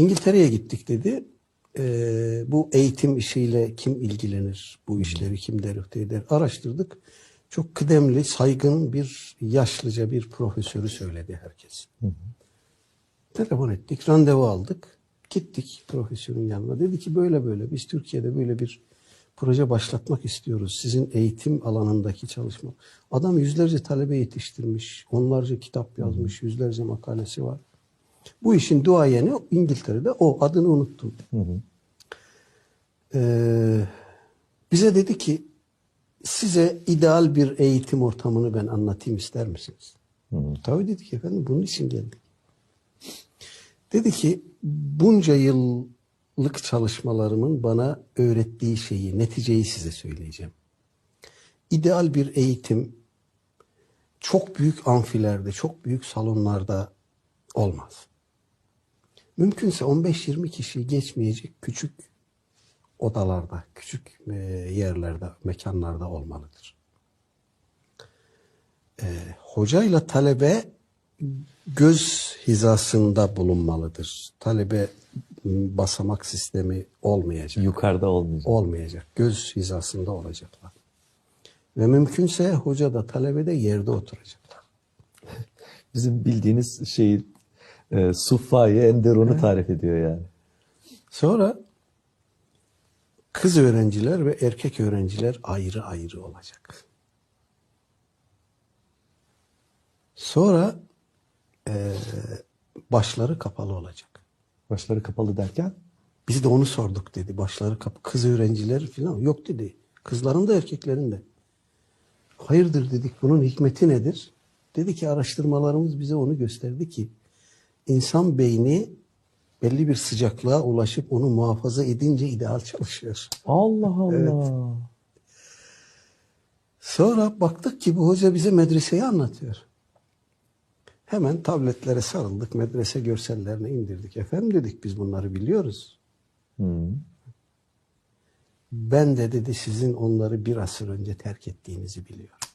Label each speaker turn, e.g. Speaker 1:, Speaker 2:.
Speaker 1: İngiltere'ye gittik dedi. Ee, bu eğitim işiyle kim ilgilenir? Bu işleri kim derüfte eder? Araştırdık. Çok kıdemli, saygın bir yaşlıca bir profesörü söyledi herkes. Telefon ettik, randevu aldık. Gittik profesörün yanına. Dedi ki böyle böyle biz Türkiye'de böyle bir proje başlatmak istiyoruz. Sizin eğitim alanındaki çalışma. Adam yüzlerce talebe yetiştirmiş, onlarca kitap yazmış, yüzlerce makalesi var. Bu işin duayeni İngiltere'de o adını unuttum. Ee, bize dedi ki size ideal bir eğitim ortamını ben anlatayım ister misiniz? Tabii dedik efendim bunun için geldik. Dedi ki bunca yıllık çalışmalarımın bana öğrettiği şeyi, neticeyi size söyleyeceğim. İdeal bir eğitim çok büyük amfilerde, çok büyük salonlarda olmaz. Mümkünse 15-20 kişiyi geçmeyecek küçük odalarda, küçük e, yerlerde, mekanlarda olmalıdır. E, hocayla talebe göz hizasında bulunmalıdır. Talebe basamak sistemi olmayacak.
Speaker 2: Yukarıda olmayacak.
Speaker 1: Olmayacak. Göz hizasında olacaklar. Ve mümkünse hoca da talebe de yerde oturacaklar.
Speaker 2: Bizim bildiğiniz şeyi e, Suffa'yı Enderun'u tarif ediyor yani.
Speaker 1: Sonra kız öğrenciler ve erkek öğrenciler ayrı ayrı olacak. Sonra eee, başları kapalı olacak.
Speaker 2: Başları kapalı derken
Speaker 1: Biz de onu sorduk dedi. Başları kapalı. Kız öğrenciler falan yok dedi. Kızların da erkeklerin de. Hayırdır dedik bunun hikmeti nedir? Dedi ki araştırmalarımız bize onu gösterdi ki insan beyni belli bir sıcaklığa ulaşıp onu muhafaza edince ideal çalışıyor.
Speaker 2: Allah Allah.
Speaker 1: Sonra baktık ki bu hoca bize medreseyi anlatıyor. Hemen tabletlere sarıldık, medrese görsellerini indirdik. Efendim dedik biz bunları biliyoruz.
Speaker 2: Hı.
Speaker 1: Ben de dedi sizin onları bir asır önce terk ettiğinizi biliyorum.